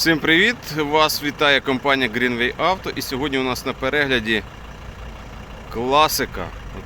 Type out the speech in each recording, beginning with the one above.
Всім привіт! Вас вітає компанія Greenway Auto і сьогодні у нас на перегляді класика. От.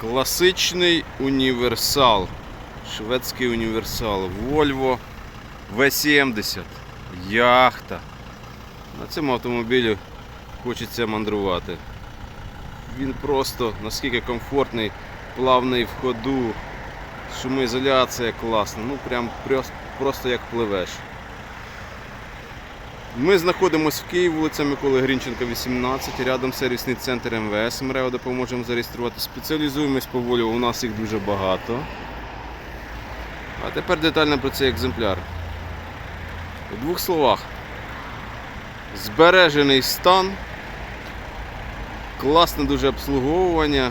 Класичний універсал. Шведський універсал. Volvo V70. Яхта. На цьому автомобілі хочеться мандрувати. Він просто наскільки комфортний, плавний в ходу, шумоізоляція класна. Ну прям просто як пливеш. Ми знаходимося в Києві, вулиця Миколи Грінченка, 18, рядом сервісний центр МВС. МРЕО допоможемо зареєструвати. Спеціалізуємось по волю, у нас їх дуже багато. А тепер детально про цей екземпляр. У двох словах. Збережений стан, класне дуже обслуговування,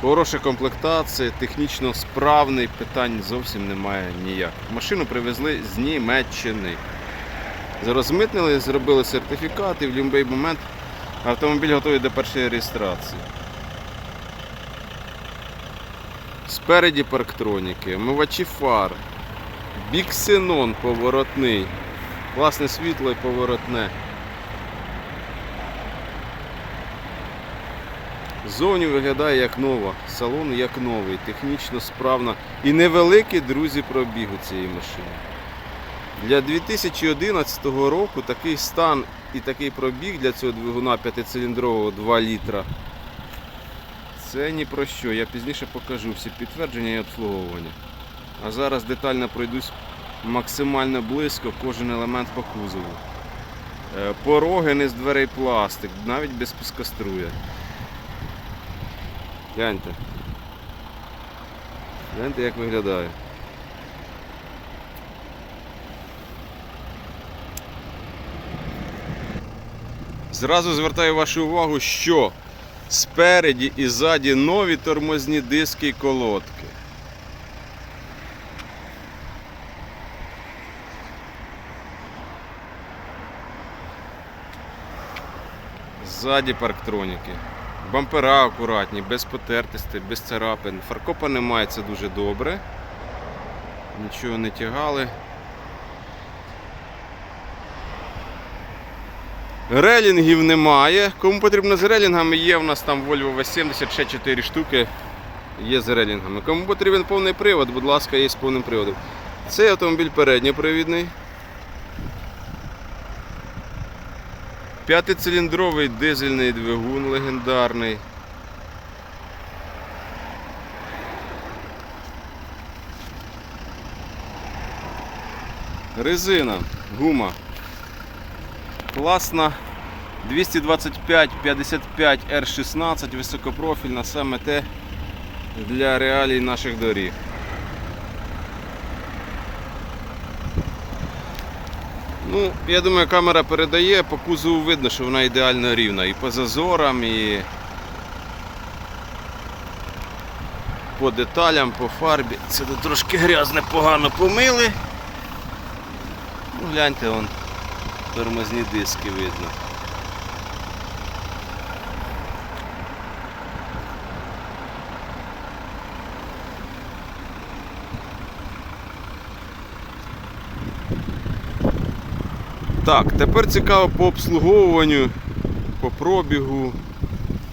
хороша комплектація, технічно справний, питань зовсім немає ніяких. Машину привезли з Німеччини. Розмитнили, зробили сертифікат і в будь-який момент автомобіль готовий до першої реєстрації. Спереді парктроніки, омивачі фар, біксенон поворотний, класне світло і поворотне. Зовні виглядає як нова, салон як новий, технічно справна і невеликий, друзі, пробіг у цієї машини. Для 2011 року такий стан і такий пробіг для цього двигуна 5-циліндрового 2 літра. Це ні про що. Я пізніше покажу всі підтвердження і обслуговування. А зараз детально пройдусь максимально близько кожен елемент по кузову. Е, Пороги не з дверей пластик, навіть без пускоструя. Гляньте. Гляньте, як виглядає. Зразу звертаю вашу увагу, що спереді і ззаді нові тормозні диски і колодки. Ззаді парктроніки. Бампера акуратні, без потертостей, без царапин. Фаркопа немає, це дуже добре. Нічого не тягали. Релінгів немає. Кому потрібно з релінгами, є в нас там Volvo V70, ще 4 штуки є з релінгами. Кому потрібен повний привод, будь ласка, є з повним приводом. Цей автомобіль передньопривідний. П'ятициліндровий дизельний двигун легендарний. Резина, гума класна 225 55 R16 високопрофільна, саме те для реалій наших доріг. Ну, я думаю, камера передає, по кузову видно, що вона ідеально рівна і по зазорам, і по деталям, по фарбі. Це трошки грязне, погано помили. Ну, гляньте, вон тормозні диски видно. Так, тепер цікаво по обслуговуванню, по пробігу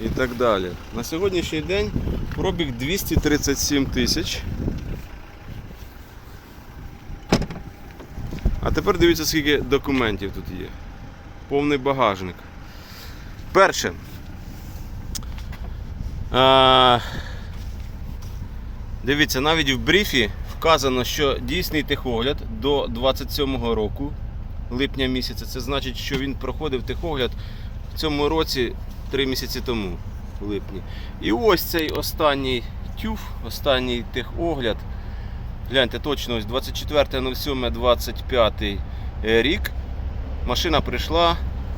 і так далі. На сьогоднішній день пробіг 237 тисяч. А тепер дивіться, скільки документів тут є. Повний багажник. Перше. А, дивіться, навіть в брифі вказано, що дійсний техогляд до 27-го року, липня місяця. Це значить, що він проходив техогляд в цьому році 3 місяці тому, в липні. І ось цей останній тюф, останній техогляд. Гляньте, точно ось 24.07.25 рік. Машина прийшла,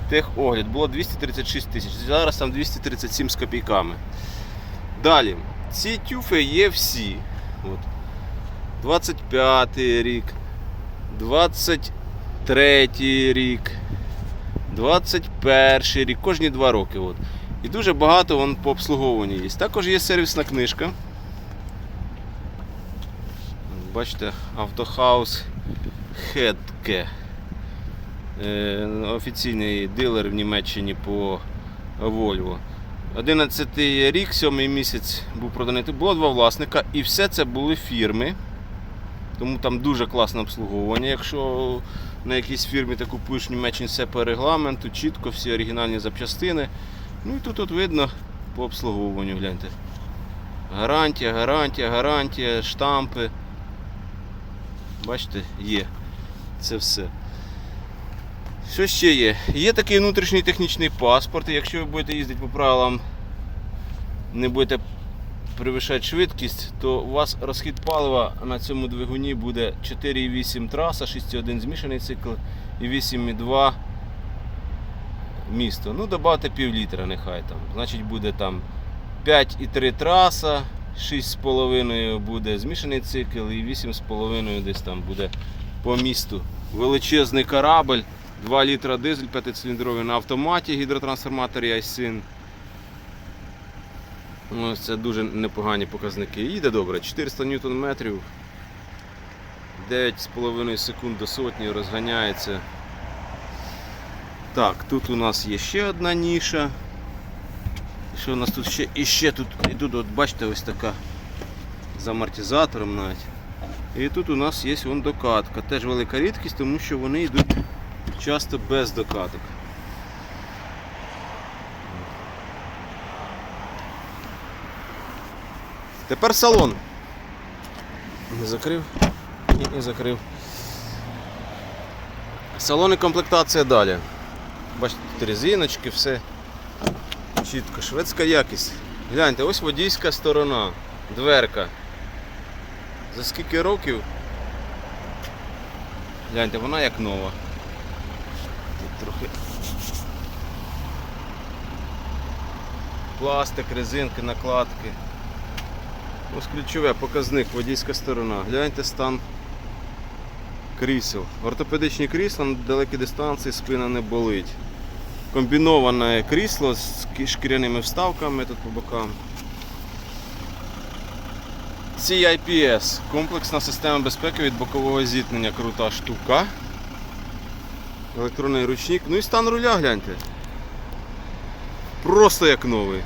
техогляд. Було 236 тисяч. Зараз там 237 з копійками. Далі. Ці тюфи є всі. От. 25 рік, 23 рік, 21 рік, кожні два роки. От. І дуже багато вон по обслуговуванню є. Також є сервісна книжка. Бачите, автохаус Хедке. е, офіційний дилер в Німеччині по Volvo. 11 рік, 7 місяць був проданий. Було два власника, і все це були фірми. Тому там дуже класне обслуговування. Якщо на якійсь фірмі ти купуєш в Німеччині все по регламенту, чітко всі оригінальні запчастини. Ну і тут от видно по обслуговуванню, гляньте. Гарантія, гарантія, гарантія, штампи. Бачите, є. Це все. Що ще є? Є такий внутрішній технічний паспорт. Якщо ви будете їздити по правилам, не будете перевищати швидкість, то у вас розхід палива на цьому двигуні буде 4,8 траса, 6,1 змішаний цикл і 8,2 місто. Ну, додавте пів літра, нехай там. Значить буде там 5,3 траса, 6,5 буде змішаний цикл і 8,5 десь там буде по місту. Величезний корабль, 2 літра дизель 5-циліндровий на автоматі, гідротрансформаторі Айсин. Ось це дуже непогані показники. Їде добре, 400 ньютон метрів, 9,5 секунд до сотні розганяється. Так, тут у нас є ще одна ніша. Що у нас тут ще? І ще тут, і от бачите, ось така з амортизатором навіть. І тут у нас є вон докатка. Теж велика рідкість, тому що вони йдуть часто без докаток. Тепер салон. Не закрив і не закрив. Салон і комплектація далі. Бачите, резиночки, все чітко. Шведська якість. Гляньте, ось водійська сторона, дверка. За скільки років? Гляньте, вона як нова. Тут трохи. Пластик, резинки, накладки. Ось ключове показник, водійська сторона. Гляньте стан крісел. Ортопедичні крісла на далекі дистанції спина не болить. Комбіноване крісло з шкіряними вставками тут по бокам. CIPS комплексна система безпеки від бокового зіткнення. Крута штука. Електронний ручник. Ну і стан руля гляньте. Просто як новий.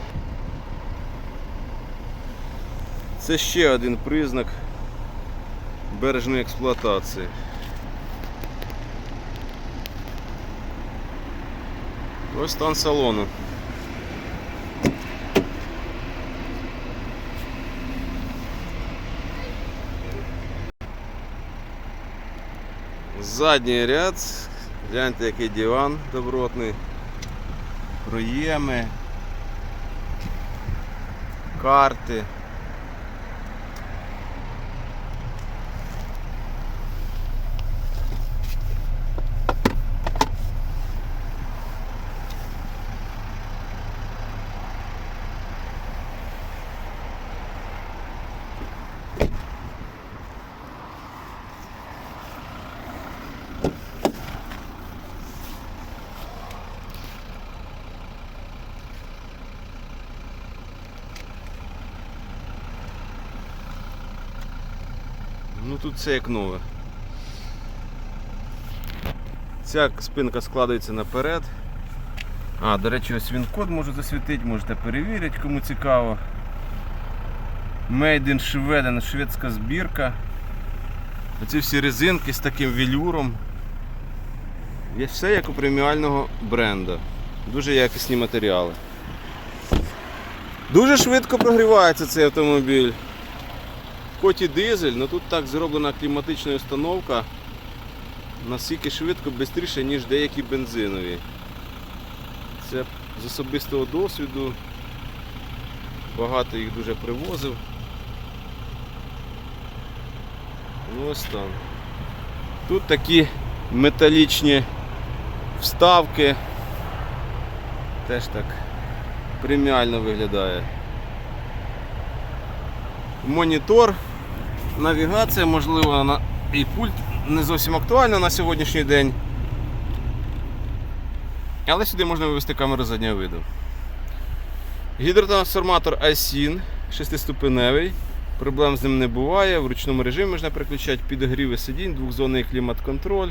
Це ще один признак бережної експлуатації. Ось стан салону. Задній ряд. Гляньте, який диван добротний. Проєми. Карти. Тут все як нове. Ця спинка складається наперед. А, до речі, ось він код можу засвітити, можете перевірити, кому цікаво. Made in Sweden, шведська збірка. Оці всі резинки з таким велюром. Є все як у преміального бренду. Дуже якісні матеріали. Дуже швидко прогрівається цей автомобіль. Хоч і дизель, але тут так зроблена кліматична установка настільки швидко, швидше, ніж деякі бензинові. Це з особистого досвіду. Багато їх дуже привозив. Ну ось там. Тут такі металічні вставки. Теж так преміально виглядає. Монітор, навігація, можливо, і пульт не зовсім актуально на сьогоднішній день. Але сюди можна вивести камеру заднього виду. Гідротрансформатор ISIN 6-ступеневий. Проблем з ним не буває. В ручному режимі можна переключати підогріви сидінь, двохзонний клімат-контроль.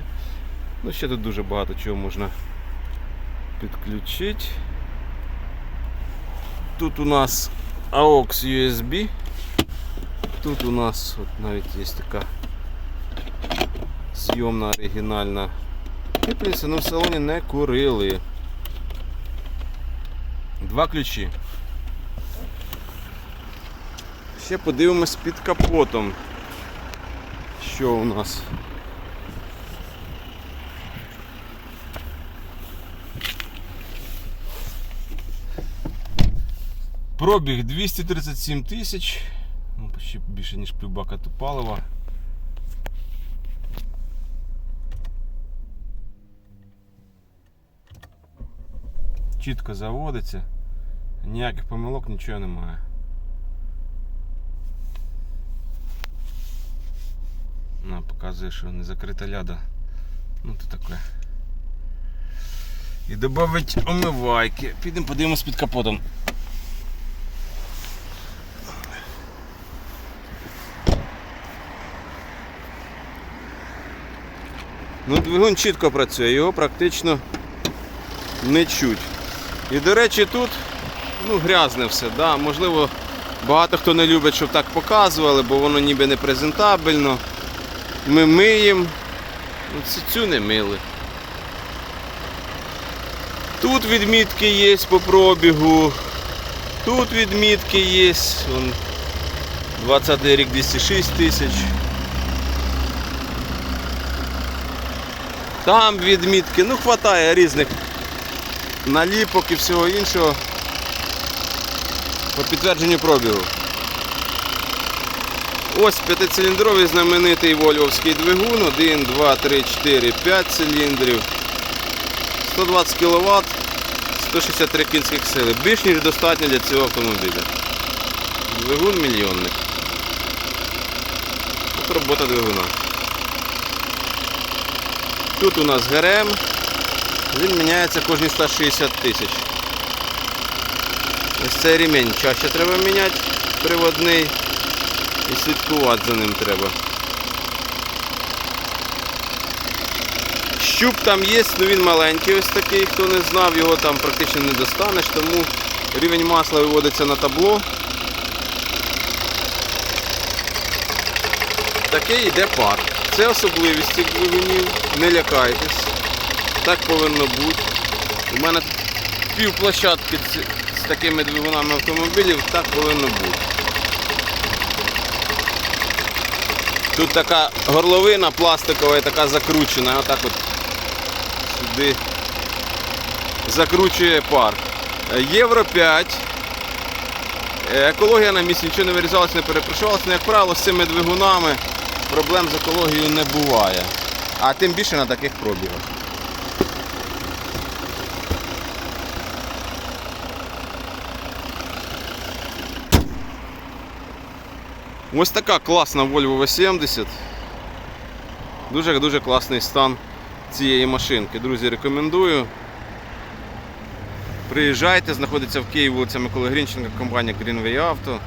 Ну, ще тут дуже багато чого можна підключити. Тут у нас AUX USB. Тут у нас от навіть є така зйомна оригінальна. В принципі, ну, в салоні не курили. Два ключі. Ще подивимось під капотом. Що у нас? Пробіг 237 тисяч. Почти більше ніж півбака палива. Чітко заводиться. Ніяких помилок, нічого немає. На, показує, що не закрита ляда. Ну то таке. І додавить омивайки. Підемо подивимось під капотом. Ну, двигун чітко працює, його практично не чуть. І до речі, тут ну, грязне все. Да? Можливо, багато хто не любить, щоб так показували, бо воно ніби не презентабельно. Ми миємо. Ну, цю не мили. Тут відмітки є по пробігу. Тут відмітки є. Вон, 20 рік 206 тисяч. Там відмітки, ну хватає різних наліпок і всього іншого по підтвердженню пробігу. Ось п'ятициліндровий знаменитий вольвовський двигун, 1, 2, 3, 4, 5 циліндрів, 120 кВт, 163 кінських сили. Більш ніж достатньо для цього автомобіля. Двигун мільйонник. От робота двигуна. Тут у нас ГРМ. Він міняється кожні 160 тисяч. Ось цей ремінь чаще треба міняти, приводний. І слідкувати за ним треба. Щуп там є, але він маленький ось такий, хто не знав, його там практично не достанеш, тому рівень масла виводиться на табло. Такий йде пар. Це особливість цих двигунів. Не лякайтесь. Так повинно бути. У мене пів площадки з такими двигунами автомобілів, так повинно бути. Тут така горловина пластикова і така закручена, отак от сюди закручує пар. Євро 5. Е, Екологія на місці нічого не вирізалася, не перепрошувалася. Ну, як правило, з цими двигунами проблем з екологією не буває. А тим більше на таких пробігах. Ось така класна Volvo V70. Дуже-дуже класний стан цієї машинки. Друзі, рекомендую. Приїжджайте, знаходиться в Києві вулиця Миколи Грінченка, компанія Greenway Auto.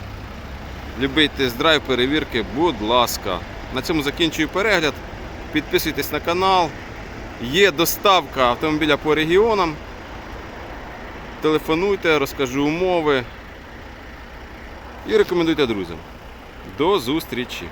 Любий тест-драйв, перевірки, будь ласка. На цьому закінчую перегляд. Підписуйтесь на канал. Є доставка автомобіля по регіонам. Телефонуйте, розкажу умови. І рекомендуйте друзям. До зустрічі!